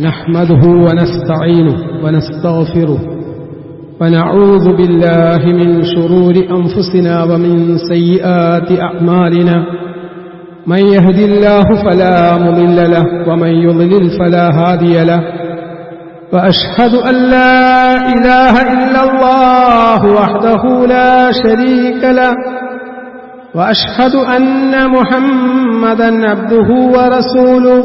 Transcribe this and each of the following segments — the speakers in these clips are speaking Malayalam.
نحمده ونستعينه ونستغفره ونعوذ بالله من شرور أنفسنا ومن سيئات أعمالنا. من يهد الله فلا مضل له ومن يضلل فلا هادي له. وأشهد أن لا إله إلا الله وحده لا شريك له. وأشهد أن محمدا عبده ورسوله.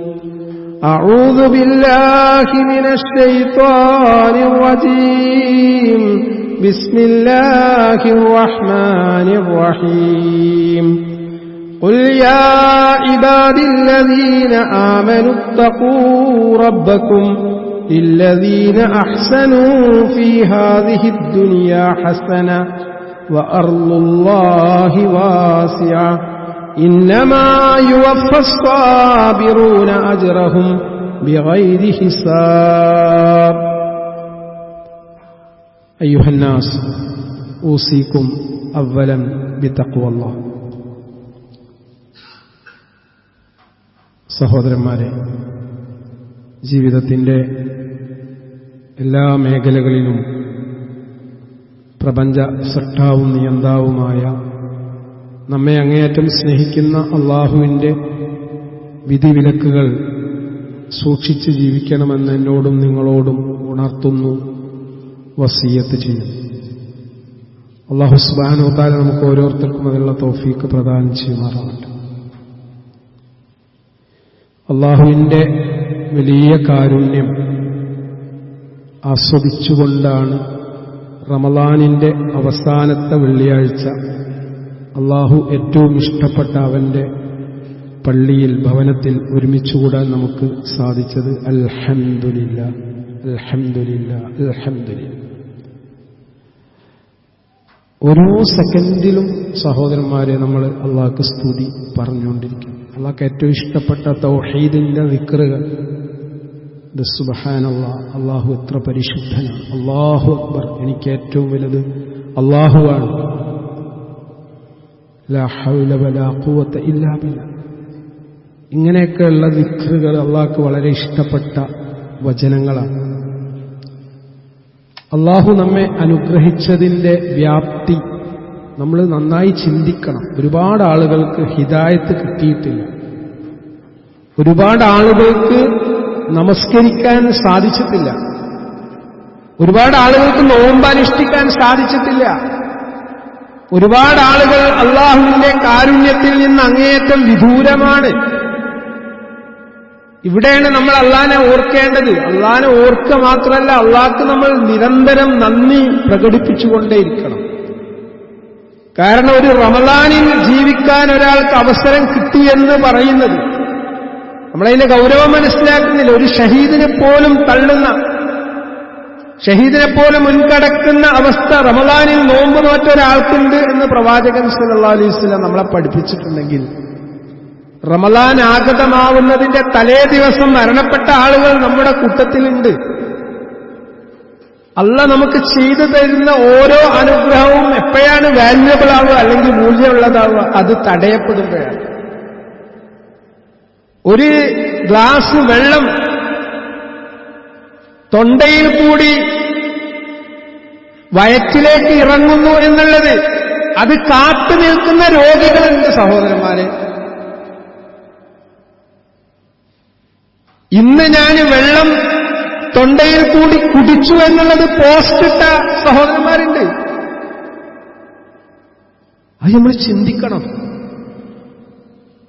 أعوذ بالله من الشيطان الرجيم. بسم الله الرحمن الرحيم. قل يا عباد الذين آمنوا اتقوا ربكم للذين أحسنوا في هذه الدنيا حسنة وأرض الله واسعة. إنما يوفى الصابرون أجرهم بغير حساب أيها الناس أوصيكم أولا بتقوى الله സഹോദരന്മാരെ ജീവിതത്തിൻ്റെ എല്ലാ മേഖലകളിലും പ്രപഞ്ച സൃഷ്ടാവും നിയന്താവുമായ നമ്മെ അങ്ങേയറ്റം സ്നേഹിക്കുന്ന അള്ളാഹുവിൻ്റെ വിധിവിലക്കുകൾ സൂക്ഷിച്ച് ജീവിക്കണമെന്ന് എന്നോടും നിങ്ങളോടും ഉണർത്തുന്നു വസീയത്ത് ചെയ്യുന്നു അള്ളാഹു സുബാനോത്താല നമുക്ക് ഓരോരുത്തർക്കും അതിനുള്ള തോഫീക്ക് പ്രദാനം ചെയ്യുമാറാവട്ടെ അള്ളാഹുവിന്റെ വലിയ കാരുണ്യം ആസ്വദിച്ചുകൊണ്ടാണ് റമലാനിന്റെ അവസാനത്തെ വെള്ളിയാഴ്ച അള്ളാഹു ഏറ്റവും ഇഷ്ടപ്പെട്ട അവന്റെ പള്ളിയിൽ ഭവനത്തിൽ ഒരുമിച്ചുകൂടാൻ നമുക്ക് സാധിച്ചത് അൽഹംദുലില്ല അൽഹംദുലില്ല അൽഹംദുലില്ല. ഓരോ സെക്കൻഡിലും സഹോദരന്മാരെ നമ്മൾ അള്ളാഹ്ക്ക് സ്തുതി പറഞ്ഞുകൊണ്ടിരിക്കും അള്ളാഹ്ക്ക് ഏറ്റവും ഇഷ്ടപ്പെട്ട തൗഹീദിന്റെ സുബഹാനല്ല അള്ളാഹു എത്ര പരിശുദ്ധനാണ്. അള്ളാഹു അക്ബർ എനിക്ക് ഏറ്റവും വലുത് അള്ളാഹുവാണ് ഇങ്ങനെയൊക്കെയുള്ള വിക്രുകൾ അള്ളാഹ്ക്ക് വളരെ ഇഷ്ടപ്പെട്ട വചനങ്ങളാണ്. അള്ളാഹു നമ്മെ അനുഗ്രഹിച്ചതിന്റെ വ്യാപ്തി നമ്മൾ നന്നായി ചിന്തിക്കണം. ഒരുപാട് ആളുകൾക്ക് ഹിതായത്ത് കിട്ടിയിട്ടില്ല. ഒരുപാട് ആളുകൾക്ക് നമസ്കരിക്കാൻ സാധിച്ചിട്ടില്ല. ഒരുപാട് ആളുകൾക്ക് നോമ്പനുഷ്ഠിക്കാൻ സാധിച്ചിട്ടില്ല. ഒരുപാട് ആളുകൾ അള്ളാഹുവിന്റെ കാരുണ്യത്തിൽ നിന്ന് അങ്ങേയറ്റം വിദൂരമാണ്. ഇവിടെയാണ് നമ്മൾ അള്ളാനെ ഓർക്കേണ്ടത്. അള്ളാനെ ഓർക്കുക മാത്രമല്ല അള്ളാഹ്ക്ക് നമ്മൾ നിരന്തരം നന്ദി പ്രകടിപ്പിച്ചുകൊണ്ടേയിരിക്കണം. കാരണം ഒരു റമദാനിൽ ജീവിക്കാൻ ഒരാൾക്ക് അവസരം കിട്ടി എന്ന് പറയുന്നത് നമ്മളതിന്റെ ഗൗരവം മനസ്സിലാക്കുന്നില്ല. ഒരു ഷഹീദിനെ പോലും തള്ളുന്ന ഷഹീദിനെ പോലും മുൻകടക്കുന്ന അവസ്ഥ റമദാനിൽ നോമ്പ് നോറ്റ ഒരാൾക്കുണ്ട് എന്ന് പ്രവാചകൻ സല്ലാ അലൈഹി സ്വലം നമ്മളെ പഠിപ്പിച്ചിട്ടുണ്ടെങ്കിൽ റമലാൻ ആഗതമാവുന്നതിന്റെ തലേ ദിവസം മരണപ്പെട്ട ആളുകൾ നമ്മുടെ കൂട്ടത്തിലുണ്ട്. അല്ല നമുക്ക് ചെയ്തു തരുന്ന ഓരോ അനുഗ്രഹവും എപ്പോഴാണ് വാല്യുബിൾ ആവുക അല്ലെങ്കിൽ മൂല്യമുള്ളതാവുക? അത് തടയപ്പെടുമ്പോഴാണ്. ഒരു ഗ്ലാസ് വെള്ളം തൊണ്ടയിൽ കൂടി വയറ്റിലേക്ക് ഇറങ്ങുന്നു എന്നുള്ളത് അത് കാത്തു നിൽക്കുന്ന രോഗികളുണ്ട് സഹോദരന്മാരെ. ഇന്ന് ഞാൻ വെള്ളം തൊണ്ടയിൽ കൂടി കുടിച്ചു എന്നുള്ളത് പോസ്റ്റിട്ട സഹോദരന്മാരുണ്ട്. അത് നമ്മൾ ചിന്തിക്കണം.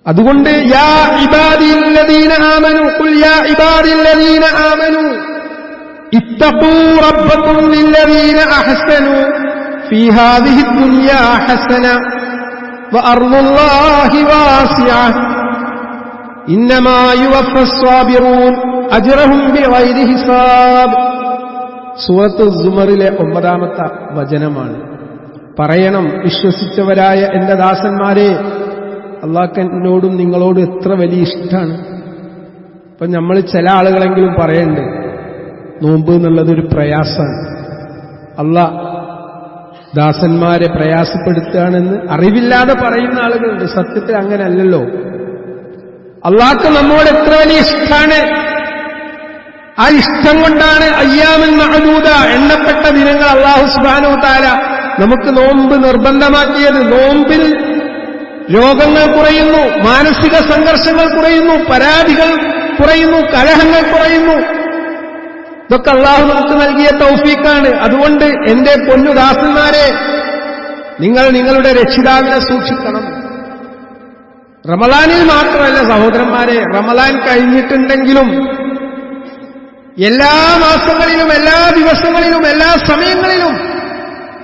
അതുകൊണ്ട് യാ ഇബാദില്ലദീന ആമനു ഖുൽ യാ ഇബാദില്ലദീന ആമനു ഇത്തഖൂ റബ്ബക്കും ലില്ലദീന അഹ്സനു ഫീ ഹാദിഹി ദുനിയാ ഹസന വഅർളുല്ലാഹി വാസിഅ സൂറത്ത് ഒമ്പതാമത്തെ വചനമാണ്. പറയണം വിശ്വസിച്ചവരായ എന്റെ ദാസന്മാരെ അള്ളാഹ് എന്നോടും നിങ്ങളോടും എത്ര വലിയ ഇഷ്ടമാണ് ഇപ്പൊ നമ്മൾ ചില ആളുകളെങ്കിലും പറയണ്ട് നോമ്പ് എന്നുള്ളതൊരു പ്രയാസമാണ്. അല്ല ദാസന്മാരെ പ്രയാസപ്പെടുത്തുകയാണെന്ന് അറിവില്ലാതെ പറയുന്ന ആളുകളുണ്ട്. സത്യത്തിൽ അങ്ങനെയല്ലല്ലോ. അള്ളാഹ്ക്ക് നമ്മോട് എത്ര വലിയ ഇഷ്ടമാണ് ആ ഇഷ്ടം കൊണ്ടാണ് അയ്യാമൻ മഹദൂദ എണ്ണപ്പെട്ട ദിനങ്ങൾ അള്ളാഹു സുബാനു താര നമുക്ക് നോമ്പ് നിർബന്ധമാക്കിയത്. നോമ്പിൽ രോഗങ്ങൾ കുറയുന്നു മാനസിക സംഘർഷങ്ങൾ കുറയുന്നു പരാതികൾ കുറയുന്നു കലഹങ്ങൾ കുറയുന്നു. ഇതൊക്കെ അള്ളാഹു നമുക്ക് നൽകിയ തൗഫീക്കാണ് അതുകൊണ്ട് എന്റെ പൊന്നുദാസന്മാരെ നിങ്ങൾ നിങ്ങളുടെ രക്ഷിതാവിനെ സൂക്ഷിക്കണം. റമലാനിൽ മാത്രമല്ല സഹോദരന്മാരെ റമലാൻ കഴിഞ്ഞിട്ടുണ്ടെങ്കിലും എല്ലാ മാസങ്ങളിലും എല്ലാ ദിവസങ്ങളിലും എല്ലാ സമയങ്ങളിലും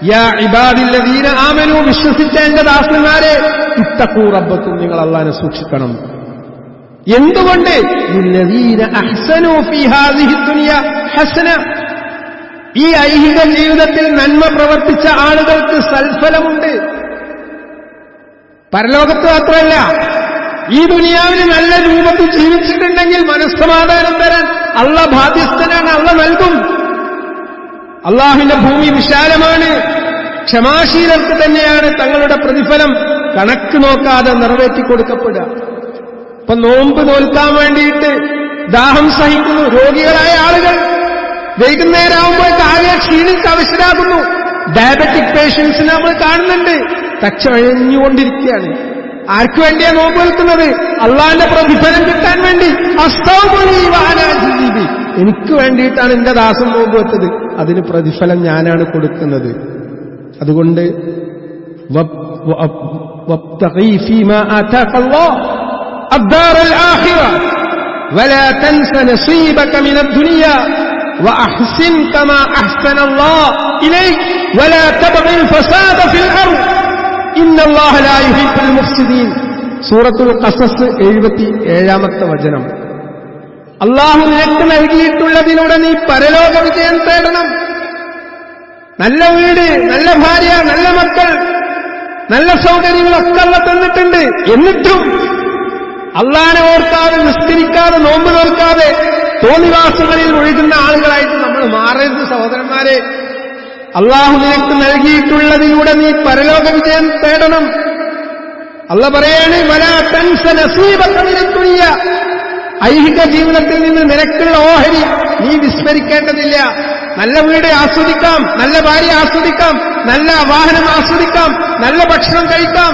യാ ഇബാദില്ലദീന ആമനു വിശ്വസിച്ച ദാസന്മാരെ ഇത്തക്കൂ റബ്ബത്തും നിങ്ങൾ അള്ളാനെ സൂക്ഷിക്കണം. എന്തുകൊണ്ട്? ഈ ഐഹിക ജീവിതത്തിൽ നന്മ പ്രവർത്തിച്ച ആളുകൾക്ക് സൽഫലമുണ്ട്. പരലോകത്ത് മാത്രമല്ല ഈ ദുനിയാവിന് നല്ല രൂപത്തിൽ ജീവിച്ചിട്ടുണ്ടെങ്കിൽ മനസ്സമാധാനം തരാൻ അള്ള ബാധ്യസ്ഥനാണ് അള്ള നൽകും. അള്ളാഹുവിന്റെ ഭൂമി വിശാലമാണ് ക്ഷമാശീലർക്ക് തന്നെയാണ് തങ്ങളുടെ പ്രതിഫലം കണക്ക് നോക്കാതെ നിറവേറ്റി കൊടുക്കപ്പെടുക. ഇപ്പൊ നോമ്പ് നോൽക്കാൻ വേണ്ടിയിട്ട് ദാഹം സഹിക്കുന്നു രോഗികളായ ആളുകൾ. വൈകുന്നേരമാകുമ്പോൾ ആകെ ക്ഷീണിച്ച് അവശരാകുന്നു. ഡയബറ്റിക് പേഷ്യൻസിനെ നമ്മൾ കാണുന്നുണ്ട്. തച്ചഴഞ്ഞുകൊണ്ടിരിക്കുകയാണ് ആർക്കു വേണ്ടിയാ നോമ്പ് നിൽക്കുന്നത് അള്ളാന്റെ പ്രതിഫലം കിട്ടാൻ വേണ്ടി അസ്തോബി എനിക്ക് വേണ്ടിയിട്ടാണ് എന്റെ ദാസം നോമ്പ് വെച്ചത് അതിന് പ്രതിഫലം ഞാനാണ് കൊടുക്കുന്നത് അതുകൊണ്ട് وابتغي فيما آتاك الله الدار الآخرة ولا تنس نصيبك من الدنيا وأحسن كما أحسن الله إليك ولا تبغي الفساد في الأرض സൂറത്തുൽ കസസ് എഴുപത്തി ഏഴാമത്തെ വചനം. അള്ളാഹു നിനക്ക് നൽകിയിട്ടുള്ളതിലൂടെ നീ പരലോക വിജയം തേടണം. നല്ല വീട് നല്ല ഭാര്യ നല്ല മക്കൾ നല്ല സൗകര്യങ്ങളൊക്കെ അല്ല തന്നിട്ടുണ്ട്. എന്നിട്ടും അള്ളാനെ ഓർക്കാതെ നിസ്കരിക്കാതെ നോമ്പ് നോക്കാതെ തോന്നിവാസങ്ങളിൽ ഒഴുകുന്ന ആളുകളായിട്ട് നമ്മൾ മാറരുത് സഹോദരന്മാരെ. അള്ളാഹു നിനക്ക് നൽകിയിട്ടുള്ളതിലൂടെ നീ പരലോക വിജയം തേടണം. അല്ല പറയാണ് വല തൻസ നസീബക്കമിനെത്തുണിയ ഐഹിക ജീവിതത്തിൽ നിന്ന് നിനക്കുള്ള ഓഹരി നീ വിസ്മരിക്കേണ്ടതില്ല. നല്ല വീട് ആസ്വദിക്കാം നല്ല ഭാര്യ ആസ്വദിക്കാം നല്ല വാഹനം ആസ്വദിക്കാം നല്ല ഭക്ഷണം കഴിക്കാം.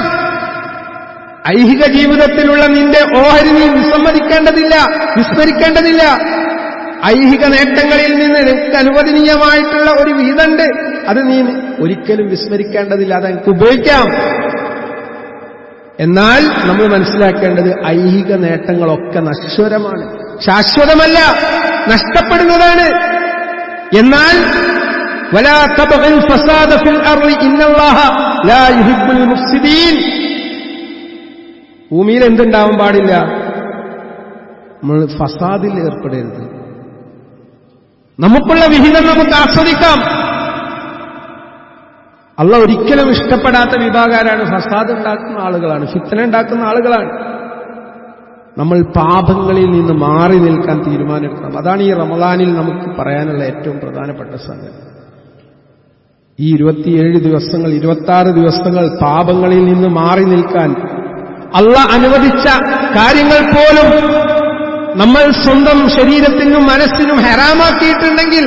ഐഹിക ജീവിതത്തിലുള്ള നിന്റെ ഓഹരി നീ വിസമ്മതിക്കേണ്ടതില്ല വിസ്മരിക്കേണ്ടതില്ല. ഐഹിക നേട്ടങ്ങളിൽ നിന്ന് നിനക്ക് അനുവദനീയമായിട്ടുള്ള ഒരു വിഹിതണ്ട്. അത് നീ ഒരിക്കലും വിസ്മരിക്കേണ്ടതില്ല. അത് എനിക്ക് ഉപയോഗിക്കാം. എന്നാൽ നമ്മൾ മനസ്സിലാക്കേണ്ടത് ഐഹിക നേട്ടങ്ങളൊക്കെ നശ്വരമാണ്. ശാശ്വതമല്ല നഷ്ടപ്പെടുന്നതാണ്. എന്നാൽ ഭൂമിയിൽ എന്തുണ്ടാവാൻ പാടില്ല? നമ്മൾ ഫസാദിൽ ഏർപ്പെടരുത്. നമുക്കുള്ള വിഹിതം നമുക്ക് ആസ്വദിക്കാം. അള്ള ഒരിക്കലും ഇഷ്ടപ്പെടാത്ത വിഭാഗാരാണ് ഫസാദ് ഉണ്ടാക്കുന്ന ആളുകളാണ്. ഫിത്തന ഉണ്ടാക്കുന്ന ആളുകളാണ്. നമ്മൾ പാപങ്ങളിൽ നിന്ന് മാറി നിൽക്കാൻ തീരുമാനമെടുക്കണം. അതാണ് ഈ റമദാനിൽ നമുക്ക് പറയാനുള്ള ഏറ്റവും പ്രധാനപ്പെട്ട സംഗതി. ഈ ഇരുപത്തിയേഴ് ദിവസങ്ങൾ ഇരുപത്തി ദിവസങ്ങൾ പാപങ്ങളിൽ നിന്ന് മാറി നിൽക്കാൻ അള്ള അനുവദിച്ച കാര്യങ്ങൾ പോലും നമ്മൾ സ്വന്തം ശരീരത്തിനും മനസ്സിനും ഹെറാമാക്കിയിട്ടുണ്ടെങ്കിൽ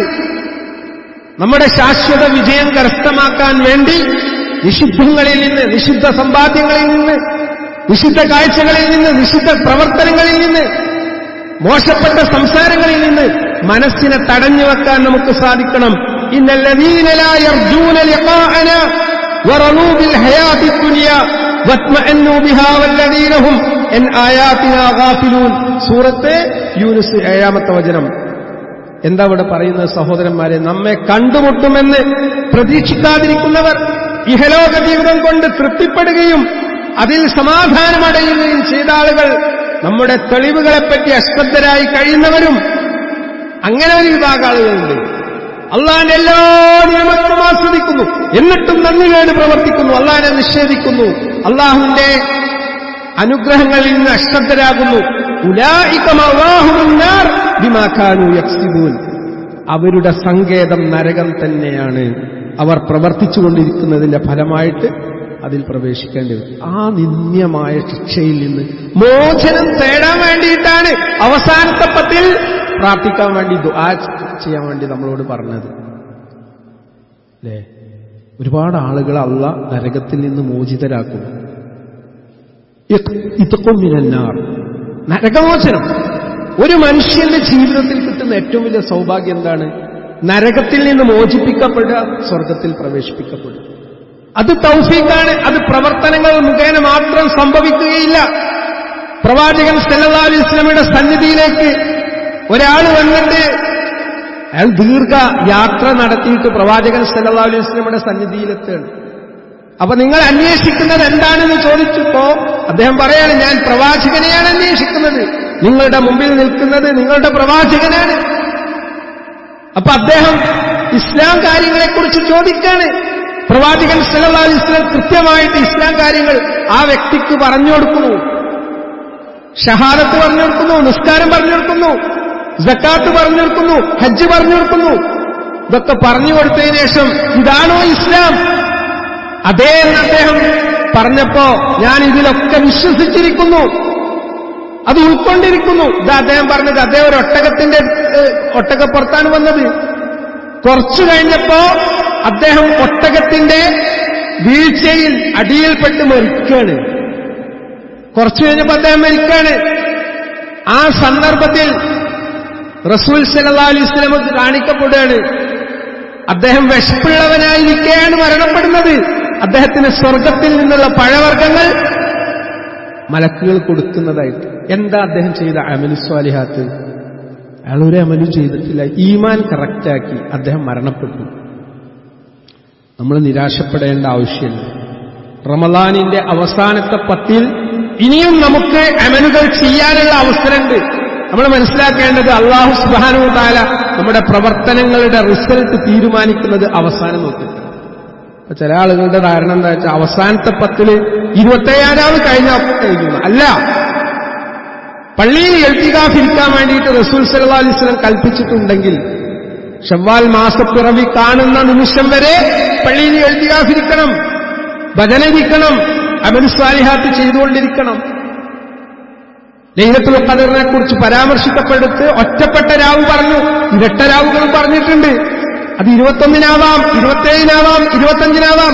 നമ്മുടെ ശാശ്വത വിജയം കരസ്ഥമാക്കാൻ വേണ്ടി നിഷിദ്ധങ്ങളിൽ നിന്ന് നിഷിദ്ധ സമ്പാദ്യങ്ങളിൽ നിന്ന് നിഷിദ്ധ കാഴ്ചകളിൽ നിന്ന് നിഷിദ്ധ പ്രവർത്തനങ്ങളിൽ നിന്ന് മോശപ്പെട്ട സംസാരങ്ങളിൽ നിന്ന് മനസ്സിനെ തടഞ്ഞു വെക്കാൻ നമുക്ക് സാധിക്കണം. ഇന്നല്ലദീന സൂറത്ത് യൂനുസ് ഏഴാമത്തെ വചനം. എന്താ ഇവിടെ പറയുന്നത് സഹോദരന്മാരെ? നമ്മെ കണ്ടുമുട്ടുമെന്ന് പ്രതീക്ഷിക്കാതിരിക്കുന്നവർ ഇഹലോക ജീവിതം കൊണ്ട് തൃപ്തിപ്പെടുകയും അതിൽ സമാധാനമടയുകയും ചെയ്ത ആളുകൾ നമ്മുടെ തെളിവുകളെപ്പറ്റി അശ്രദ്ധരായി കഴിയുന്നവരും അങ്ങനെ ഒരു വിഭാഗം ആളുകളുണ്ട്. അള്ളാന്റെ എല്ലാ നിയമങ്ങളും ആസ്വദിക്കുന്നു. എന്നിട്ടും നന്ദികേട് പ്രവർത്തിക്കുന്നു. അള്ളാനെ നിഷേധിക്കുന്നു. അള്ളാഹുവിന്റെ അനുഗ്രഹങ്ങളിൽ നിന്ന് അശ്രദ്ധരാകുന്നു. അവരുടെ സങ്കേതം നരകം തന്നെയാണ്. അവർ പ്രവർത്തിച്ചുകൊണ്ടിരിക്കുന്നതിന്റെ ഫലമായിട്ട് അതിൽ പ്രവേശിക്കേണ്ടി വരും. ആ നിന്ദ്യമായ ശിക്ഷയിൽ നിന്ന് മോചനം തേടാൻ വേണ്ടിയിട്ടാണ് അവസാനത്തെ പത്തിൽ പ്രാർത്ഥിക്കാൻ വേണ്ടി ദുആ ചെയ്യാൻ വേണ്ടി നമ്മളോട് പറഞ്ഞത്. അല്ലേ ഒരുപാട് ആളുകൾ അള്ള നരകത്തിൽ നിന്ന് മോചിതരാക്കുന്നു. നരകമോചനം. ഒരു മനുഷ്യന്റെ ജീവിതത്തിൽ കിട്ടുന്ന ഏറ്റവും വലിയ സൗഭാഗ്യം എന്താണ്? നരകത്തിൽ നിന്ന് മോചിപ്പിക്കപ്പെടുക സ്വർഗത്തിൽ പ്രവേശിപ്പിക്കപ്പെടുക. അത് തൗഫീഖാണ്. അത് പ്രവർത്തനങ്ങൾ മുഖേന മാത്രം സംഭവിക്കുകയില്ല. പ്രവാചകൻ അലൈഹി വസല്ലമയുടെ സന്നിധിയിലേക്ക് ഒരാൾ വന്നിട്ട് അയാൾ ദീർഘ യാത്ര നടത്തിയിട്ട് പ്രവാചകൻ സല്ലല്ലാഹു അലൈഹി വസല്ലമയുടെ സന്നിധിയിലെത്തുകയാണ്. അപ്പൊ നിങ്ങൾ അന്വേഷിക്കുന്നത് എന്താണെന്ന് ചോദിച്ചപ്പോ അദ്ദേഹം പറയാണ് ഞാൻ പ്രവാചകനെയാണ് അന്വേഷിക്കുന്നത്. നിങ്ങളുടെ മുമ്പിൽ നിൽക്കുന്നത് നിങ്ങളുടെ പ്രവാചകനാണ്. അപ്പൊ അദ്ദേഹം ഇസ്ലാം കാര്യങ്ങളെക്കുറിച്ച് ചോദിക്കാണ്. പ്രവാചകൻ അലൈഹി വസല്ലം കൃത്യമായിട്ട് ഇസ്ലാം കാര്യങ്ങൾ ആ വ്യക്തിക്ക് പറഞ്ഞു കൊടുക്കുന്നു. ഷഹാദത്ത് പറഞ്ഞു കൊടുക്കുന്നു നിസ്കാരം പറഞ്ഞു കൊടുക്കുന്നു ജക്കാത്ത് പറഞ്ഞു കൊടുക്കുന്നു ഹജ്ജ് പറഞ്ഞു കൊടുക്കുന്നു. ഇതൊക്കെ പറഞ്ഞു കൊടുത്തതിന് ശേഷം ഇതാണോ ഇസ്ലാം? അതേ എന്ന് അദ്ദേഹം പറഞ്ഞപ്പോ ഞാൻ ഇതിലൊക്കെ വിശ്വസിച്ചിരിക്കുന്നു. അത് ഉൾക്കൊണ്ടിരിക്കുന്നു. ഇത് അദ്ദേഹം പറഞ്ഞത് അദ്ദേഹം ഒരു ഒട്ടകത്തിന്റെ ഒട്ടകപ്പുറത്താണ് വന്നത്. കുറച്ചു കഴിഞ്ഞപ്പോ അദ്ദേഹം ഒട്ടകത്തിന്റെ വീഴ്ചയിൽ അടിയിൽപ്പെട്ട് മരിക്കുകയാണ്. കുറച്ചു കഴിഞ്ഞപ്പോ അദ്ദേഹം മരിക്കുകയാണ്. ആ സന്ദർഭത്തിൽ റസൂൽ അലൈഹി വസല്ലം കാണിക്കപ്പെടുകയാണ് അദ്ദേഹം വിഷപ്പുള്ളവനായിരിക്കെയാണ് മരണപ്പെടുന്നത്. അദ്ദേഹത്തിന് സ്വർഗത്തിൽ നിന്നുള്ള പഴവർഗങ്ങൾ മലക്കുകൾ കൊടുക്കുന്നതായിട്ട്. എന്താ അദ്ദേഹം ചെയ്ത അമലുസ്വാലിഹാത്ത് അയാൾ ഒരു അമലും ചെയ്തിട്ടില്ല. ഈമാൻ കറക്റ്റാക്കി അദ്ദേഹം മരണപ്പെട്ടു. നമ്മൾ നിരാശപ്പെടേണ്ട ആവശ്യമില്ല. റമദാനിന്റെ അവസാനത്തെ പത്തിൽ ഇനിയും നമുക്ക് അമലുകൾ ചെയ്യാനുള്ള അവസരമുണ്ട്. നമ്മൾ മനസ്സിലാക്കേണ്ടത് അള്ളാഹു സുബാനു താല നമ്മുടെ പ്രവർത്തനങ്ങളുടെ റിസൾട്ട് തീരുമാനിക്കുന്നത് അവസാനം നോക്കിയിട്ടാണ്. അപ്പൊ ചില ആളുകളുടെ ധാരണ എന്താ വെച്ചാൽ അവസാനത്തെ പത്തിൽ ഇരുപത്തയ്യായിരാവ് കഴിഞ്ഞ കഴിക്കുന്നു അല്ല. പള്ളിയിൽ എൽത്തികാഫിരിക്കാൻ വേണ്ടിയിട്ട് റസൂൽ സല്ലാ അലിസ്ലം കൽപ്പിച്ചിട്ടുണ്ടെങ്കിൽ ഷവ്വാൽ മാസപ്പിറവി കാണുന്ന നിമിഷം വരെ പള്ളിയിൽ എൽത്തികാഫിരിക്കണം ഭജനരിക്കണം അമലുസ്വാലിഹാത്ത് ചെയ്തുകൊണ്ടിരിക്കണം. ലൈലത്തുൽ ഖദറിനെ കുറിച്ച് പരാമർശിക്കപ്പെടുത്ത് ഒറ്റപ്പെട്ട രാവ് പറഞ്ഞു ഇരട്ട രാവുകളും പറഞ്ഞിട്ടുണ്ട്. അത് ഇരുപത്തൊന്നിനാവാം ഇരുപത്തേഴിനാവാം ഇരുപത്തഞ്ചിനാവാം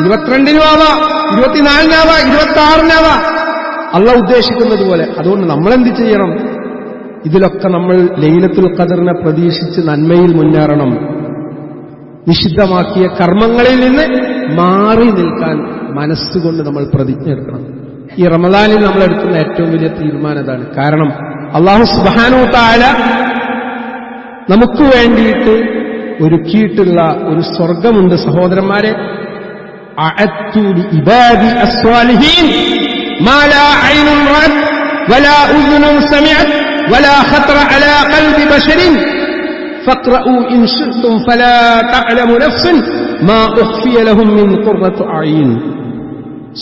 ഇരുപത്തിരണ്ടിനുമാവാം ഇരുപത്തിനാലിനാവാം ഇരുപത്തി ആറിനാവാം അല്ല ഉദ്ദേശിക്കുന്നത് പോലെ. അതുകൊണ്ട് നമ്മൾ എന്ത് ചെയ്യണം? ഇതിലൊക്കെ നമ്മൾ ലൈലത്തുൽ ഖദറിനെ പ്രതീക്ഷിച്ച് നന്മയിൽ മുന്നേറണം. നിഷിദ്ധമാക്കിയ കർമ്മങ്ങളിൽ നിന്ന് മാറി നിൽക്കാൻ മനസ്സുകൊണ്ട് നമ്മൾ പ്രതിജ്ഞ എടുക്കണം. ഈ റമദാനിൽ നമ്മൾ എടുക്കുന്ന ഏറ്റവും വലിയ തീരുമാനം അതാണ്. കാരണം അള്ളാഹു സുബാനു താര നമുക്ക് വേണ്ടിയിട്ട് ഒരുക്കിയിട്ടുള്ള ഒരു സ്വർഗമുണ്ട് സഹോദരന്മാരെ.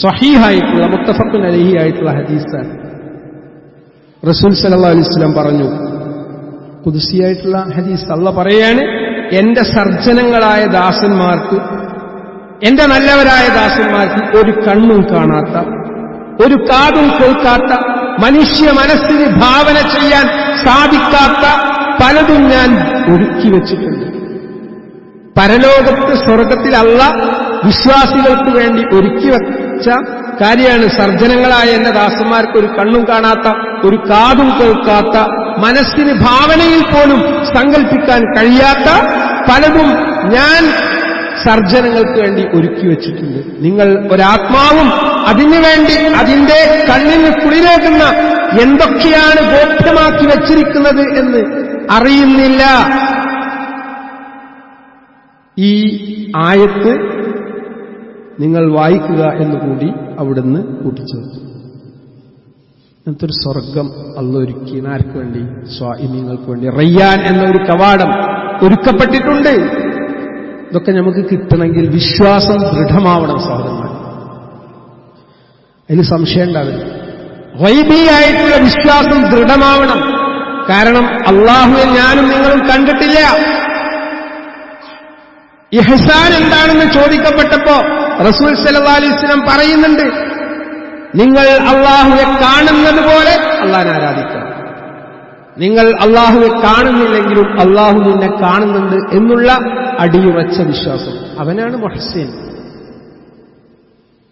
സഹീഹായിട്ടുള്ള മുത്തഫക്കുൻ അലഹിയായിട്ടുള്ള ഹദീസാണ്. റസൂൽ സലഹ് അലൈഹി സ്വലം പറഞ്ഞു കുതിസിയായിട്ടുള്ള ഹദീസ് അല്ല പറയാണ് എന്റെ സർജനങ്ങളായ ദാസന്മാർക്ക് എന്റെ നല്ലവരായ ദാസന്മാർക്ക് ഒരു കണ്ണും കാണാത്ത ഒരു കാതും കേൾക്കാത്ത മനുഷ്യ മനസ്സിന് ഭാവന ചെയ്യാൻ സാധിക്കാത്ത പലതും ഞാൻ ഒരുക്കി വെച്ചിട്ടുണ്ട്. പരലോകത്ത് സ്വർഗത്തിലല്ല വിശ്വാസികൾക്ക് വേണ്ടി ഒരുക്കി വെച്ച കാര്യമാണ് സർജനങ്ങളായ എന്റെ ദാസന്മാർക്ക് ഒരു കണ്ണും കാണാത്ത ഒരു കാതും കേൾക്കാത്ത മനസ്സിന് ഭാവനയിൽ പോലും സങ്കല്പിക്കാൻ കഴിയാത്ത പലതും ഞാൻ സർജനങ്ങൾക്ക് വേണ്ടി ഒരുക്കി വെച്ചിട്ടുണ്ട്. നിങ്ങൾ ഒരാത്മാവും അതിനു വേണ്ടി അതിന്റെ കണ്ണിന് കുളിരേകുന്ന എന്തൊക്കെയാണ് ബോധ്യമാക്കി വെച്ചിരിക്കുന്നത് എന്ന് അറിയുന്നില്ല. ഈ ആയത്ത് നിങ്ങൾ വായിക്കുക എന്നുകൂടി അവിടുന്ന് കൂട്ടിച്ചേർത്തു. അങ്ങനത്തെ ഒരു സ്വർഗം അല്ലൊരുക്കി ആർക്ക് വേണ്ടി? സ്വാഹിനിങ്ങൾക്ക് വേണ്ടി. റയ്യാൻ എന്ന ഒരു കവാടം ഒരുക്കപ്പെട്ടിട്ടുണ്ട്. ഇതൊക്കെ നമുക്ക് കിട്ടണമെങ്കിൽ വിശ്വാസം ദൃഢമാവണം സഹോദരന്മാർ അതിൽ സംശയം ഉണ്ടാവില്ല. വൈബിയായിട്ടുള്ള വിശ്വാസം ദൃഢമാവണം. കാരണം അള്ളാഹുവിൽ ഞാനും നിങ്ങളും കണ്ടിട്ടില്ല. ഇഹ്സാൻ എന്താണെന്ന് ചോദിക്കപ്പെട്ടപ്പോ റസൂൽ സലഹ് അലൈസ്ലം പറയുന്നുണ്ട്. നിങ്ങൾ അള്ളാഹുവെ കാണുന്നത് പോലെ അള്ളാഹിനെ ആരാധിക്കണം നിങ്ങൾ അള്ളാഹുവെ കാണുന്നില്ലെങ്കിലും അള്ളാഹു നിന്നെ കാണുന്നുണ്ട് എന്നുള്ള അടിയുറച്ച വിശ്വാസം. അവനാണ് മൊഹസീൻ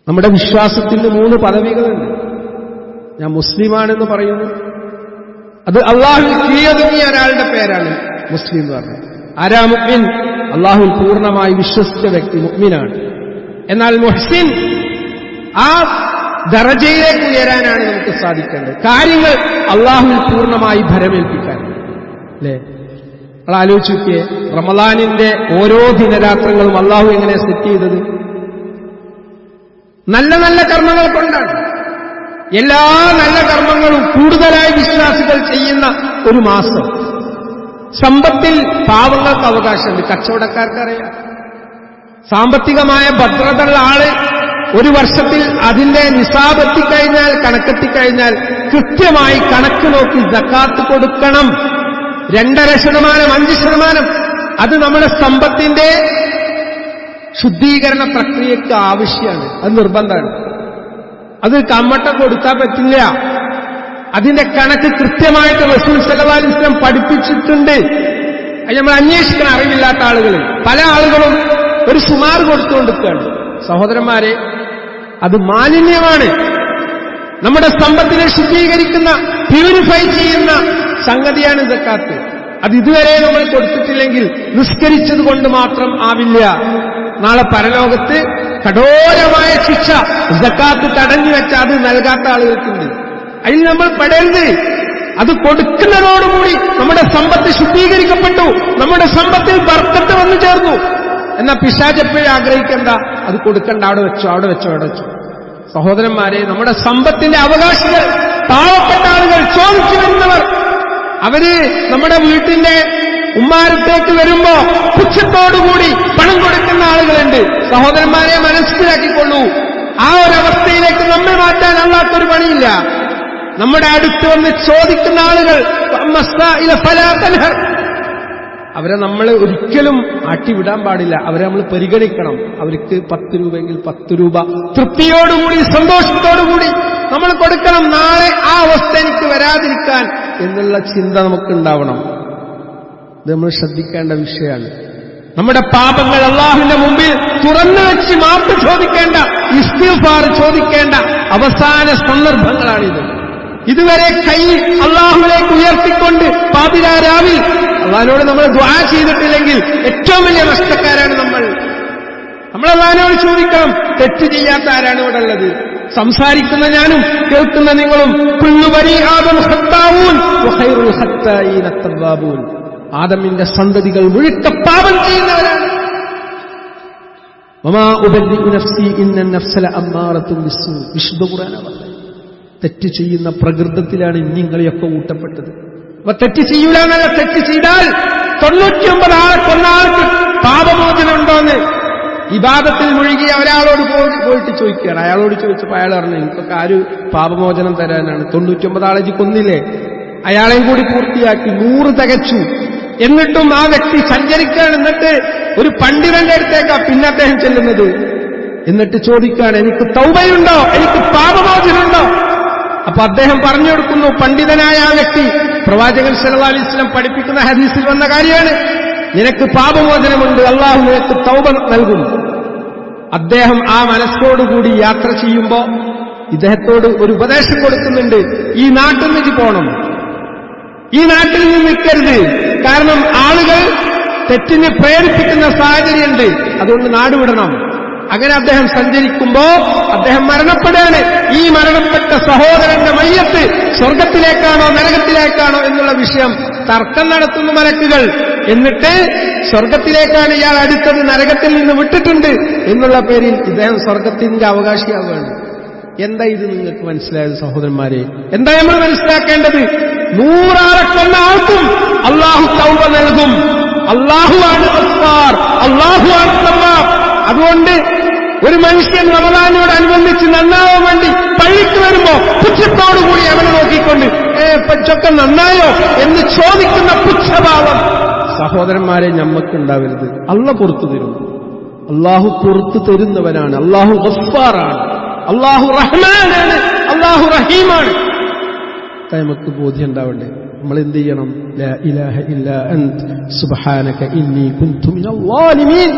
നമ്മുടെ വിശ്വാസത്തിന് മൂന്ന് പദവികളുണ്ട്. ഞാൻ മുസ്ലിമാണെന്ന് പറയുന്നു. അത് അള്ളാഹു കീഴൊതുങ്ങിയ ഒരാളുടെ പേരാണ് മുസ്ലിം എന്ന് പറഞ്ഞത്. ആരാ മുക്മിൻ അള്ളാഹുൽ പൂർണമായി വിശ്വസിച്ച വ്യക്തി മുക്മിനാണ് എന്നാൽ മുഹ്സിൻ ആ ദറജയിലേക്ക് ഉയരാനാണ് നമുക്ക് സാധിക്കേണ്ടത്. കാര്യങ്ങൾ അള്ളാഹുവിൽ പൂർണമായി ഭരമേൽപ്പിക്കാൻ. അല്ലേ? നമ്മൾ ആലോചിച്ച് റമദാനിന്റെ ഓരോ ദിനരാത്രങ്ങളും അള്ളാഹു എങ്ങനെ സെറ്റ് ചെയ്തത്? നല്ല നല്ല കർമ്മങ്ങൾ കൊണ്ടാണ്. എല്ലാ നല്ല കർമ്മങ്ങളും കൂടുതലായി വിശ്വാസികൾ ചെയ്യുന്ന ഒരു മാസം. സമ്പത്തിൽ പാവങ്ങൾക്ക് അവകാശമുണ്ട്. കച്ചവടക്കാർക്കറിയാം. സാമ്പത്തികമായ ഭദ്രതയുള്ള ആൾ ഒരു വർഷത്തിൽ അതിന്റെ നിസാബ് എത്തിക്കഴിഞ്ഞാൽ കണക്കെത്തിക്കഴിഞ്ഞാൽ കൃത്യമായി കണക്ക് നോക്കി ജക്കാത്ത് കൊടുക്കണം. രണ്ടര ശതമാനം അഞ്ച് ശതമാനം. അത് നമ്മുടെ സമ്പത്തിന്റെ ശുദ്ധീകരണ പ്രക്രിയക്ക് ആവശ്യമാണ്. അത് നിർബന്ധമാണ്. അത് കമ്മട്ടം കൊടുത്താൽ പറ്റില്ല. അതിന്റെ കണക്ക് കൃത്യമായിട്ട് റസൂൽ സലവാലിസ്ലം പഠിപ്പിച്ചിട്ടുണ്ട്. അത് നമ്മൾ അന്വേഷിക്കണം അറിവില്ലാത്ത ആളുകൾ പല ആളുകളും ഒരു സുമാർ കൊടുത്തുകൊണ്ടിരിക്കുകയാണ്. സഹോദരന്മാരെ അത് മാലിന്യമാണ്. നമ്മുടെ സമ്പത്തിനെ ശുദ്ധീകരിക്കുന്ന പ്യൂരിഫൈ ചെയ്യുന്ന സംഗതിയാണ് സക്കാത്ത് അത് ഇതുവരെ നമ്മൾ കൊടുത്തിട്ടില്ലെങ്കിൽ നിസ്കരിച്ചത് കൊണ്ട് മാത്രം ആവില്ല. നാളെ പരലോകത്ത് കഠോരമായ ശിക്ഷ സക്കാത്ത് തടഞ്ഞു വെച്ച അത് നൽകാത്ത ആളുകൾക്കുണ്ട്. അതിൽ നമ്മൾ പെടരുത്. അത് കൊടുക്കുന്നതോടുകൂടി നമ്മുടെ സമ്പത്ത് ശുദ്ധീകരിക്കപ്പെട്ടു. നമ്മുടെ സമ്പത്തിൽ ബർക്കത്ത് വന്നു ചേർന്നു. എന്നാ പിശാചെപ്പോഴും ആഗ്രഹിക്കണ്ട അത് കൊടുക്കണ്ട അവിടെ വെച്ചോ അവിടെ വെച്ചോ അവിടെ വെച്ചോ. സഹോദരന്മാരെ നമ്മുടെ സമ്പത്തിന്റെ അവകാശികൾ പാവപ്പെട്ട ആളുകൾ ചോദിച്ചു വരുന്നവർ അവർ നമ്മുടെ വീട്ടിന്റെ ഉമ്മാരത്തേക്ക് വരുമ്പോ പുച്ഛത്തോടുകൂടി പണം കൊടുക്കുന്ന ആളുകളുണ്ട്. സഹോദരന്മാരെ മനസ്സിലാക്കിക്കൊള്ളൂ. ആ ഒരു അവസ്ഥയിലേക്ക് നമ്മെ മാറ്റാൻ അല്ലാത്തൊരു പണിയില്ല. നമ്മുടെ അടുത്ത് വന്ന് ചോദിക്കുന്ന ആളുകൾ അവരെ നമ്മൾ ഒരിക്കലും ആട്ടിവിടാൻ പാടില്ല. അവരെ നമ്മൾ പരിഗണിക്കണം. അവർക്ക് പത്ത് രൂപയെങ്കിൽ പത്ത് രൂപ തൃപ്തിയോടുകൂടി സന്തോഷത്തോടുകൂടി നമ്മൾ കൊടുക്കണം. നാളെ ആ അവസ്ഥ എനിക്ക് വരാതിരിക്കാൻ എന്നുള്ള ചിന്ത നമുക്കുണ്ടാവണം. ഇത് നമ്മൾ ശ്രദ്ധിക്കേണ്ട വിഷയമാണ്. നമ്മുടെ പാപങ്ങൾ അള്ളാഹുവിന്റെ മുമ്പിൽ തുറന്നു വെച്ച് മാപ്പ് ചോദിക്കേണ്ട ഇസ്തിഫാർ ചോദിക്കേണ്ട അവസാന സന്ദർഭങ്ങളാണിത്. ഇതുവരെ കൈ അള്ളാഹുലേക്ക് ഉയർത്തിക്കൊണ്ട് പാതിരാരാവിൽ അള്ളഹാനോട് നമ്മൾ ദ്വാ ചെയ്തിട്ടില്ലെങ്കിൽ ഏറ്റവും വലിയ നഷ്ടക്കാരാണ് നമ്മൾ. നമ്മൾ അള്ളഹാനോട് ചോദിക്കണം തെറ്റ് ചെയ്യാത്ത ആരാണ് ഇവിടെ ഉള്ളത്? സംസാരിക്കുന്ന ഞാനും കേൾക്കുന്ന നിങ്ങളും. ആദമിന്റെ സന്തതികൾ മുഴുക്ക പാപം ചെയ്യുന്നവരാണ്. വിശുദ്ധ പറഞ്ഞത് തെറ്റ് ചെയ്യുന്ന പ്രകൃതത്തിലാണ് നിങ്ങളെയൊക്കെ ഊട്ടപ്പെട്ടത്. അപ്പൊ തെറ്റ് ചെയ്യൂല എന്നല്ല തെറ്റ് ചെയ്താൽ തൊണ്ണൂറ്റിയൊമ്പത് ആളെ കൊന്ന പാപമോചനം ഉണ്ടോന്ന് ഇബാദത്തിൽ മുഴുകിയ ഒരാളോട് പോയി- പോയിട്ട് ചോദിക്കുകയാണ്. അയാളോട് ചോദിച്ചപ്പോൾ അയാൾ പറഞ്ഞു എനിക്കൊക്കെ ആര് പാപമോചനം തരാനാണ്? തൊണ്ണൂറ്റൊമ്പത് ആളെ കൊന്നില്ലേ? അയാളെയും കൂടി പൂർത്തിയാക്കി നൂറ് തികച്ചു. എന്നിട്ടും ആ വ്യക്തി സഞ്ചരിക്കുകയാണ്. എന്നിട്ട് ഒരു പണ്ഡിതന്റെ അടുത്തേക്കാ പിന്നെ അദ്ദേഹം ചെല്ലുന്നത്. എന്നിട്ട് ചോദിക്കുകയാണ് എനിക്ക് തൗബയുണ്ടോ? എനിക്ക് പാപമോചനമുണ്ടോ? അപ്പൊ അദ്ദേഹം പറഞ്ഞു കൊടുക്കുന്നു പണ്ഡിതനായ ആ വ്യക്തി പ്രവാചകൻ സല്ലല്ലാഹു അലൈഹി വസല്ലം പഠിപ്പിക്കുന്ന ഹദീസിൽ വന്ന കാര്യമാണ്. നിനക്ക് പാപമോചനമുണ്ട് അള്ളാഹു നിനക്ക് തൗബ നൽകും. അദ്ദേഹം ആ മനസ്സോടുകൂടി യാത്ര ചെയ്യുമ്പോ ഇദ്ദേഹത്തോട് ഒരു ഉപദേശം കൊടുക്കുന്നുണ്ട്. ഈ നാട്ടിൽ നിന്ന് പോകണം ഈ നാട്ടിൽ നിന്ന് നിൽക്കരുത്. കാരണം ആളുകൾ തെറ്റിനെ പ്രേരിപ്പിക്കുന്ന സാഹചര്യമുണ്ട്. അതുകൊണ്ട് നാടുവിടണം അങ്ങനെ അദ്ദേഹം സഞ്ചരിക്കുമ്പോ അദ്ദേഹം മരണപ്പെടുകയാണ്. ഈ മരണപ്പെട്ട സഹോദരന്റെ മയ്യത്ത് സ്വർഗത്തിലേക്കാണോ നരകത്തിലേക്കാണോ എന്നുള്ള വിഷയം തർക്കം നടത്തുന്നു മലക്കുകൾ. എന്നിട്ട് സ്വർഗത്തിലേക്കാണ് ഇയാൾ അടുത്തത് നരകത്തിൽ നിന്ന് വിട്ടിട്ടുണ്ട് എന്നുള്ള പേരിൽ ഇദ്ദേഹം സ്വർഗത്തിന്റെ അവകാശിയാവുകയാണ്. എന്താ ഇത് നിങ്ങൾക്ക് മനസ്സിലായത് സഹോദരന്മാരെ? എന്താ നമ്മൾ മനസ്സിലാക്കേണ്ടത്? നൂറാളെ കൊന്ന ആൾക്കും അള്ളാഹു തൗബ നൽകും. അള്ളാഹുവാണ് ആണ് അള്ളാഹുവാണ് ആണ് അതുകൊണ്ട് ഒരു മനുഷ്യൻ റമദാനോട് അനുബന്ധിച്ച് നന്നാവാൻ വേണ്ടി പള്ളിക്ക് വരുമ്പോ പുച്ഛത്തോടുകൂടി അവനെ നോക്കിക്കൊണ്ട് ഏ പച്ചൊക്കെ നന്നായോ? എന്ന് ചോദിക്കുന്ന പുച്ഛഭാവം. സഹോദരന്മാരെ ഞമ്മക്കുണ്ടാവരുത്. അല്ല പുറത്തു തരും. അള്ളാഹു പുറത്തു തരുന്നവനാണ്. അള്ളാഹു ഗഫാറാണ് അള്ളാഹു റഹ്മാനാണ്. അള്ളാഹു റഹീമാണ്. നമുക്ക് ബോധ്യം ഉണ്ടാവണ്ടേ നമ്മൾ എന്ത് ചെയ്യണം ഇലാഹ ഇല്ല സുബ്ഹാനക ഇന്നി കുൻതു മിനൽ ളാലിമീൻ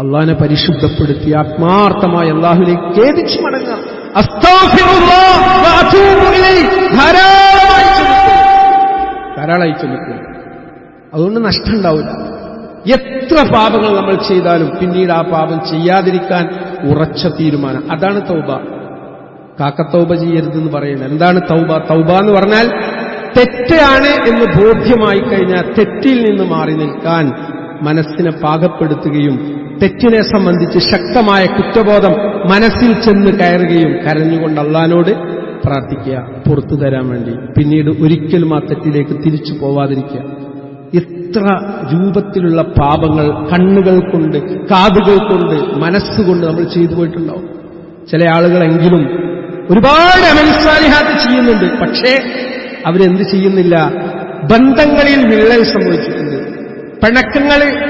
അള്ളാഹിനെ പരിശുദ്ധപ്പെടുത്തി ആത്മാർത്ഥമായി അള്ളാഹുലേക്ക് ഖേദിച്ചു മടങ്ങുക. അതുകൊണ്ട് നഷ്ടം ഉണ്ടാവില്ല. എത്ര പാപങ്ങൾ നമ്മൾ ചെയ്താലും പിന്നീട് ആ പാപം ചെയ്യാതിരിക്കാൻ ഉറച്ച തീരുമാനം. അതാണ് തൗബ. കാക്കത്തൗബ ചെയ്യരുതെന്ന് പറയുന്നത്. എന്താണ് തൗബ? തൗബ എന്ന് പറഞ്ഞാൽ തെറ്റാണ് എന്ന് ബോധ്യമായി കഴിഞ്ഞാൽ തെറ്റിൽ നിന്ന് മാറി നിൽക്കാൻ മനസ്സിനെ പാകപ്പെടുത്തുകയും തെറ്റിനെ സംബന്ധിച്ച് ശക്തമായ കുറ്റബോധം മനസ്സിൽ ചെന്ന് കയറുകയും കരഞ്ഞുകൊണ്ട് അള്ളഹാനോട് പ്രാർത്ഥിക്കുക പുറത്തു തരാൻ വേണ്ടി. പിന്നീട് ഒരിക്കലും ആ തെറ്റിലേക്ക് തിരിച്ചു പോവാതിരിക്കുക. എത്ര രൂപത്തിലുള്ള പാപങ്ങൾ കണ്ണുകൾ കൊണ്ട് കാതുകൾ കൊണ്ട് മനസ്സുകൊണ്ട് നമ്മൾ ചെയ്തു പോയിട്ടുണ്ടാവും. ചില ആളുകളെങ്കിലും ഒരുപാട് അമൽസാലിഹാത്ത് ചെയ്യുന്നുണ്ട്. പക്ഷേ അവരെന്ത് ചെയ്യുന്നില്ല? ബന്ധങ്ങളിൽ വിള്ളൽ സംഭവിച്ചിട്ടുണ്ട്. പിണക്കങ്ങൾ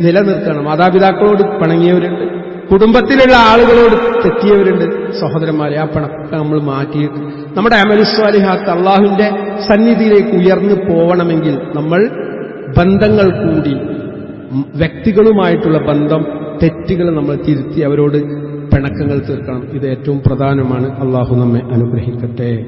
നിലനിർത്തണം. മാതാപിതാക്കളോട് പിണങ്ങിയവരുണ്ട്. കുടുംബത്തിലുള്ള ആളുകളോട് തെറ്റിയവരുണ്ട്. സഹോദരന്മാരെ ആ പിണക്കം നമ്മൾ മാറ്റിയിട്ട് നമ്മുടെ അമലുസ്വാലിഹാത്ത് അള്ളാഹുവിന്റെ സന്നിധിയിലേക്ക് ഉയർന്നു പോവണമെങ്കിൽ നമ്മൾ ബന്ധങ്ങൾ കൂടി വ്യക്തികളുമായിട്ടുള്ള ബന്ധം തെറ്റുകൾ നമ്മൾ തിരുത്തി അവരോട് പിണക്കങ്ങൾ തീർക്കണം. ഇത് ഏറ്റവും പ്രധാനമാണ്. അള്ളാഹു നമ്മെ അനുഗ്രഹിക്കട്ടെ.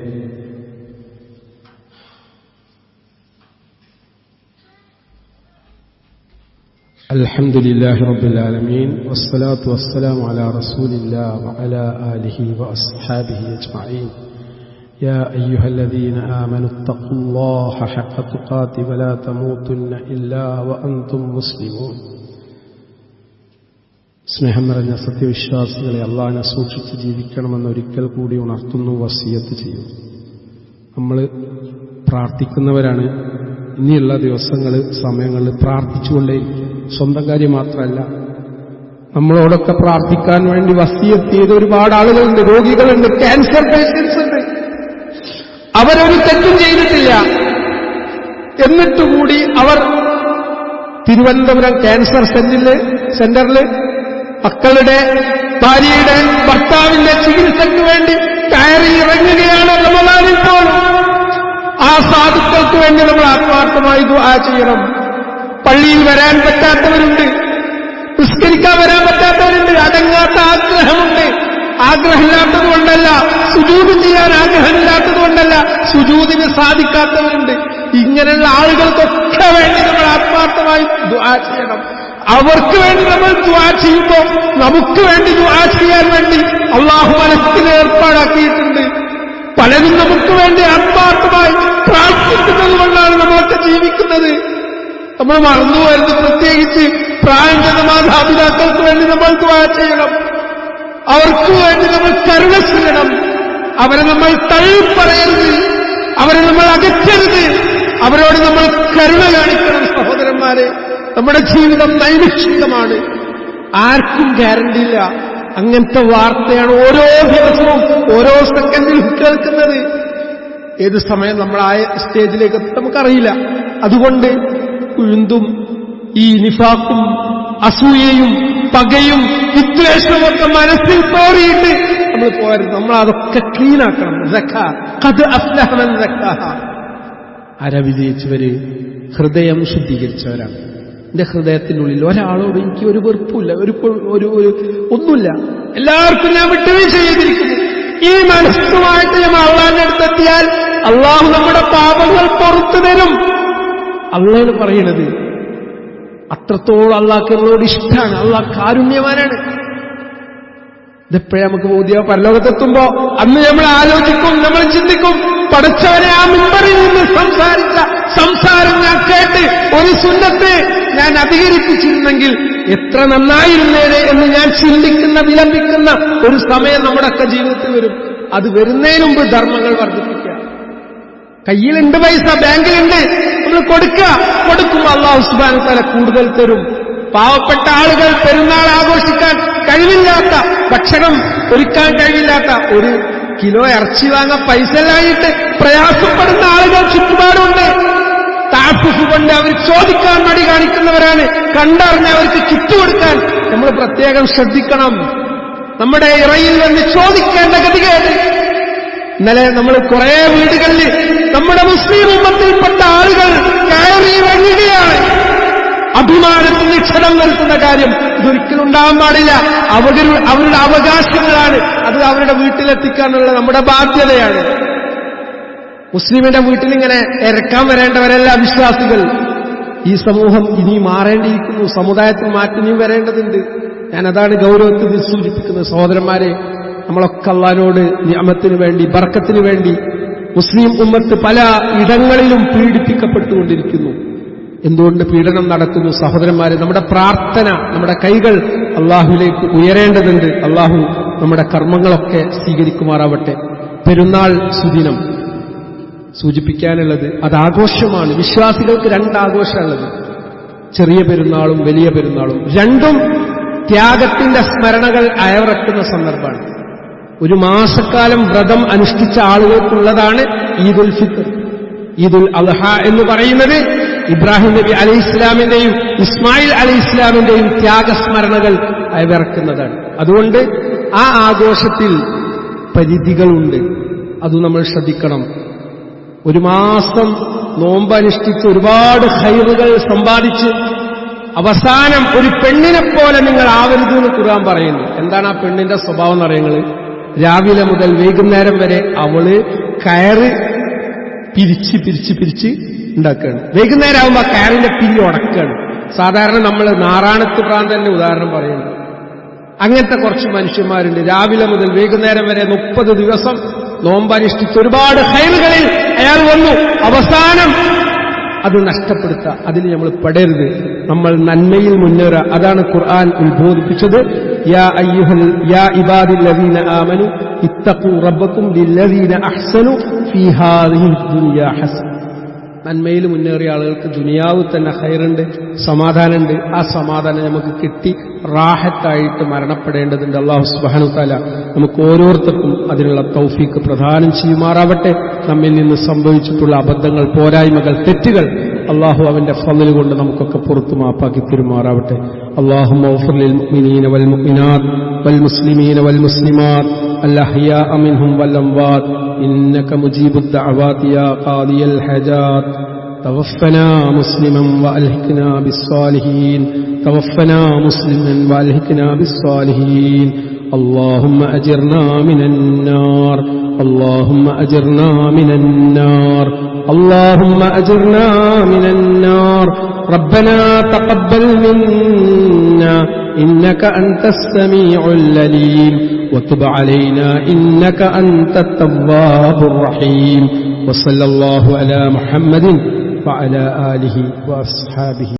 الحمد لله رب العالمين والصلاة والسلام على رسول الله وعلى آله وأصحابه أجمعين يا أيها الذين آمنوا اتقوا الله حق تقاته ولا تموتن إلا وأنتم مسلمون സ്നേഹം നിറഞ്ഞ സത്യവിശ്വാസികളെ അള്ളാഹിനെ സൂക്ഷിച്ച് ജീവിക്കണമെന്ന് ഒരിക്കൽ കൂടി ഉണർത്തുന്നു വസിയത്ത് ചെയ്യും നമ്മൾ പ്രാർത്ഥിക്കുന്നവരാണ് ഇനിയുള്ള ദിവസങ്ങൾ സമയങ്ങളിൽ പ്രാർത്ഥിച്ചുകൊണ്ടേയിരിക്കും സ്വന്തം കാര്യം മാത്രമല്ല. നമ്മളോടൊക്കെ പ്രാർത്ഥിക്കാൻ വേണ്ടി വസ്തിയെത്തിയത് ഒരുപാട് ആളുകളുണ്ട് രോഗികളുണ്ട് ക്യാൻസർ പേഷ്യൻസ് ഉണ്ട്. അവരൊരു തെറ്റും ചെയ്തിട്ടില്ല. എന്നിട്ടുകൂടി അവർ തിരുവനന്തപുരം ക്യാൻസർ സെന്റിൽ സെന്ററിൽ മക്കളുടെ ഭാര്യയുടെ ഭർത്താവിന്റെ ചികിത്സയ്ക്ക് വേണ്ടി കയറി ഇറങ്ങുകയാണ് റമദാനിൽ പോലും. ആ സാധുക്കൾക്ക് വേണ്ടി നമ്മൾ ആത്മാർത്ഥമായി ദുആ ചെയ്യണം. പള്ളിയിൽ വരാൻ പറ്റാത്തവരുണ്ട്. നിസ്കരിക്കാൻ വരാൻ പറ്റാത്തവരുണ്ട്. അടങ്ങാത്ത ആഗ്രഹമുണ്ട്. ആഗ്രഹമില്ലാത്തത് കൊണ്ടല്ല. സുജൂത് ചെയ്യാൻ ആഗ്രഹമില്ലാത്തത് കൊണ്ടല്ല. സുജൂതിന് സാധിക്കാത്തവരുണ്ട്. ഇങ്ങനെയുള്ള ആളുകൾക്കൊക്കെ വേണ്ടി നമ്മൾ ആത്മാർത്ഥമായി ചെയ്യണം. അവർക്ക് വേണ്ടി നമ്മൾ ദുആ ചെയ്യുമ്പോൾ നമുക്ക് വേണ്ടി ദുആ ചെയ്യാൻ വേണ്ടി അള്ളാഹു മനസ്സിന് ഏർപ്പാടാക്കിയിട്ടുണ്ട്. പലരും നമുക്ക് വേണ്ടി ആത്മാർത്ഥമായി പ്രാർത്ഥിക്കുന്നത് കൊണ്ടാണ് നമ്മളൊക്കെ ജീവിക്കുന്നത്. നമ്മൾ മറന്നുപോയത് പ്രത്യേകിച്ച് പ്രായം ചെന്ന മാതാപിതാക്കൾക്ക് വേണ്ടി നമ്മൾ ദ്വാ ചെയ്യണം. അവർക്ക് വേണ്ടി നമ്മൾ കരുണ ചെയ്യണം. അവരെ നമ്മൾ തള്ളിപ്പറയരുത്. അവരെ നമ്മൾ അകറ്റരുത്. അവരോട് നമ്മൾ കരുണ കാണിക്കണം സഹോദരന്മാരെ. നമ്മുടെ ജീവിതം നൈമിഷികമാണ്. ആർക്കും ഗ്യാരണ്ടി ഇല്ല. അങ്ങനത്തെ വാർത്തയാണ് ഓരോ ദിവസവും ഓരോ സെക്കൻഡിലും കേൾക്കുന്നത്. ഏത് സമയം നമ്മളായ സ്റ്റേജിലേക്ക് നമുക്കറിയില്ല. അതുകൊണ്ട് കുഴുന്തും ഈ നിഫാക്കും അസൂയയും പകയും വിദ്വേഷമൊക്കെ മനസ്സിൽ തോറിയിട്ട് നമ്മൾ പോരുത് നമ്മൾ അതൊക്കെ ക്ലീനാക്കണം കത് ആരാ വിജയിച്ചവര് ഹൃദയം ശുദ്ധീകരിച്ചവരാണ്. എന്റെ ഹൃദയത്തിനുള്ളിൽ ഒരാളോട് എനിക്ക് ഒരു വെറുപ്പില്ല ഒരു ഒരു ഒരു ഒന്നുമില്ല. എല്ലാവർക്കും ഞാൻ വിട്ടുവീഴ്ച ചെയ്തിരിക്കുന്നു. ഈ മനസ്സുമായിട്ട് നമ്മൾ അള്ളാഹിന്റെ അടുത്തെത്തിയാൽ അള്ളാഹു നമ്മുടെ പാപങ്ങൾ പുറത്തു തരും. അള്ളാഹ് പറയണത്. അത്രത്തോളം അള്ളാഹ്ക്ക് നമ്മളോട് ഇഷ്ടമാണ് അള്ളാഹ് കാരുണ്യവാനാണ്. ഇതെപ്പോഴേ നമുക്ക് ബോധ്യ പരലോകത്തെത്തുമ്പോ അന്ന് നമ്മൾ ആലോചിക്കും നമ്മൾ ചിന്തിക്കും പഠിച്ചവരെ ആ മിമ്പറിൽ നിന്ന് സംസാരിച്ച സംസാരം ഞാൻ കേട്ട് ഒരു സുന്നത്തെ ഞാൻ അധികരിപ്പിച്ചിരുന്നെങ്കിൽ എത്ര നന്നായിരുന്നേനെ എന്ന് ഞാൻ ചിന്തിക്കുന്ന വിലപിക്കുന്ന ഒരു സമയം നമ്മുടെ നമ്മുടെയൊക്കെ ജീവിതത്തിൽ വരും. അത് വരുന്നതിന് മുമ്പ് ധർമ്മങ്ങൾ വർദ്ധിപ്പിക്കുക. കയ്യിലുണ്ട് പൈസ ബാങ്കിലുണ്ട്. നമ്മൾ കൊടുക്കുക. കൊടുക്കുമ്പോൾ അള്ളാഹു സുബാൻ തല കൂടുതൽ തരും. പാവപ്പെട്ട ആളുകൾ പെരുന്നാൾ ആഘോഷിക്കാൻ കഴിവില്ലാത്ത ഭക്ഷണം ഒരുക്കാൻ കഴിവില്ലാത്ത ഒരു കിലോ ഇറച്ചി വാങ്ങാൻ പൈസ ഇല്ലായിട്ട് പ്രയാസപ്പെടുന്ന ആളുകൾ ചുറ്റുപാടുണ്ട്. താഫുഫ് കൊണ്ട് അവർ ചോദിക്കാൻ മടി കാണിക്കുന്നവരാണ്. കണ്ടറിഞ്ഞ് അവർക്ക് ചുറ്റുകൊടുക്കാൻ നമ്മൾ പ്രത്യേകം ശ്രദ്ധിക്കണം. നമ്മുടെ ഇറയിൽ നിന്ന് ചോദിക്കേണ്ട ഗതികേട് ഇന്നലെ നമ്മൾ കുറെ വീടുകളിൽ നമ്മുടെ മുസ്ലിം ഉമ്മത്തിൽപ്പെട്ട ആളുകൾ കയറി ഇറങ്ങുകയാണ്. അഭിമാനത്തിന് ക്ഷണം വരുത്തുന്ന കാര്യം ഇതൊരിക്കലും ഉണ്ടാവാൻ പാടില്ല. അവരുടെ അവരുടെ അവകാശങ്ങളാണ്. അത് അവരുടെ വീട്ടിലെത്തിക്കാനുള്ള നമ്മുടെ ബാധ്യതയാണ്. മുസ്ലിമിന്റെ വീട്ടിൽ ഇങ്ങനെ ഇറക്കാൻ വരേണ്ടവരല്ല വിശ്വാസികൾ. ഈ സമൂഹം ഇനി മാറേണ്ടിയിരിക്കുന്നു. സമുദായത്തിൽ മാറ്റിനിയും വരേണ്ടതുണ്ട്. ഞാൻ അതാണ് ഗൗരവത്തിൽ സൂചിപ്പിക്കുന്നത് സഹോദരന്മാരെ. നമ്മളൊക്കെ അള്ളഹാനോട് നിയമത്തിന് വേണ്ടി ബർക്കത്തിന് വേണ്ടി മുസ്ലിം ഉമ്മത്ത് പല ഇടങ്ങളിലും പീഡിപ്പിക്കപ്പെട്ടുകൊണ്ടിരിക്കുന്നു. എന്തുകൊണ്ട് പീഡനം നടക്കുന്നു? സഹോദരന്മാരെ നമ്മുടെ പ്രാർത്ഥന നമ്മുടെ കൈകൾ അള്ളാഹുലേക്ക് ഉയരേണ്ടതുണ്ട്. അള്ളാഹു നമ്മുടെ കർമ്മങ്ങളൊക്കെ സ്വീകരിക്കുമാറാവട്ടെ. പെരുന്നാൾ സുദിനം. സൂചിപ്പിക്കാനുള്ളത് അത് ആഘോഷമാണ്. വിശ്വാസികൾക്ക് രണ്ട് ചെറിയ പെരുന്നാളും വലിയ പെരുന്നാളും. രണ്ടും ത്യാഗത്തിന്റെ സ്മരണകൾ അയവിറക്കുന്ന സന്ദർഭമാണ്. ഒരു മാസക്കാലം വ്രതം അനുഷ്ഠിച്ച ആളുകൾക്കുള്ളതാണ് ഈദുൽ ഫിത്തർ ഈദുൽ അൽഹ എന്ന് പറയുന്നത് ഇബ്രാഹിം നബി അലി ഇസ്ലാമിന്റെയും ഇസ്മായിൽ അലി ഇസ്ലാമിന്റെയും ത്യാഗസ്മരണകൾ അയവിറക്കുന്നതാണ് അതുകൊണ്ട് ആ ആഘോഷത്തിൽ പരിധികളുണ്ട്. അത് നമ്മൾ ശ്രദ്ധിക്കണം. ഒരു മാസം നോമ്പ് അനുഷ്ഠിച്ച് ഒരുപാട് ഹൈറുകൾ സമ്പാദിച്ച് അവസാനം ഒരു പെണ്ണിനെ പോലെ നിങ്ങൾ ആവരുത് എന്ന് ഖുർആൻ പറയുന്നു. എന്താണ് ആ പെണ്ണിന്റെ സ്വഭാവം എന്ന് പറയുന്നത് രാവിലെ മുതൽ വൈകുന്നേരം വരെ അവൾ കയറ് പിരിച്ച് പിരിച്ച് പിരിച്ച് ഉണ്ടാക്കുകയാണ്. വൈകുന്നേരം ആകുമ്പോൾ കയറിന്റെ പിരി ഉടക്കുകയാണ്. സാധാരണ നമ്മൾ നാറാണത്ത് പ്രാന്തന്റെ ഉദാഹരണം പറയുന്നു. അങ്ങനത്തെ കുറച്ച് മനുഷ്യന്മാരുണ്ട്. രാവിലെ മുതൽ വൈകുന്നേരം വരെ മുപ്പത് ദിവസം നോമ്പനുഷ്ഠിച്ച് ഒരുപാട് ഹൈറുകളിൽ അയാൾ വന്നു. അവസാനം അത് നഷ്ടപ്പെടുത്തുക അതിന് നമ്മൾ പെടരുത്. നമ്മൾ നന്മയിൽ മുന്നേറുക അതാണ് ഖുർആൻ ഉത്ബോധിപ്പിച്ചത്. യാ അയ്യുഹൽ യാ ലില്ലദീന ഹസൻ നന്മയിൽ മുന്നേറിയ ആളുകൾക്ക് ദുനിയാവ് തന്നെ ഹൈറുണ്ട് സമാധാനമുണ്ട്. ആ സമാധാനം നമുക്ക് കിട്ടി റാഹത്തായിട്ട് മരണപ്പെടേണ്ടതുണ്ട്. അള്ളാഹു സുബാനു താല നമുക്ക് ഓരോരുത്തർക്കും അതിനുള്ള തൗഫീക്ക് പ്രദാനം ചെയ്യുമാറാവട്ടെ. നമ്മിൽ നിന്ന് സംഭവിച്ചിട്ടുള്ള അബദ്ധങ്ങൾ പോരായ്മകൾ തെറ്റുകൾ അള്ളാഹു അവന്റെ ഫضل കൊണ്ട് നമുക്കൊക്കെ പുറത്തു മാപ്പാക്കി തിരുമാറാവട്ടെ അള്ളാഹു മൗഫർലിൽ മുഅ്മിനീന വൽ മുഅ്മിനാത്ത് വൽ الأحياء منهم والأموات إنك مجيب الدعوات يا قاضي الحاجات توفنا مسلما والهكنا بالصالحين توفنا مسلما والهكنا بالصالحين اللهم أجرنا من النار اللهم أجرنا من النار اللهم أجرنا من النار. ربنا تقبل منا إنك أنت السميع العليم. وتب علينا إنك أنت التواب الرحيم. وصلى الله على محمد وعلى آله وأصحابه.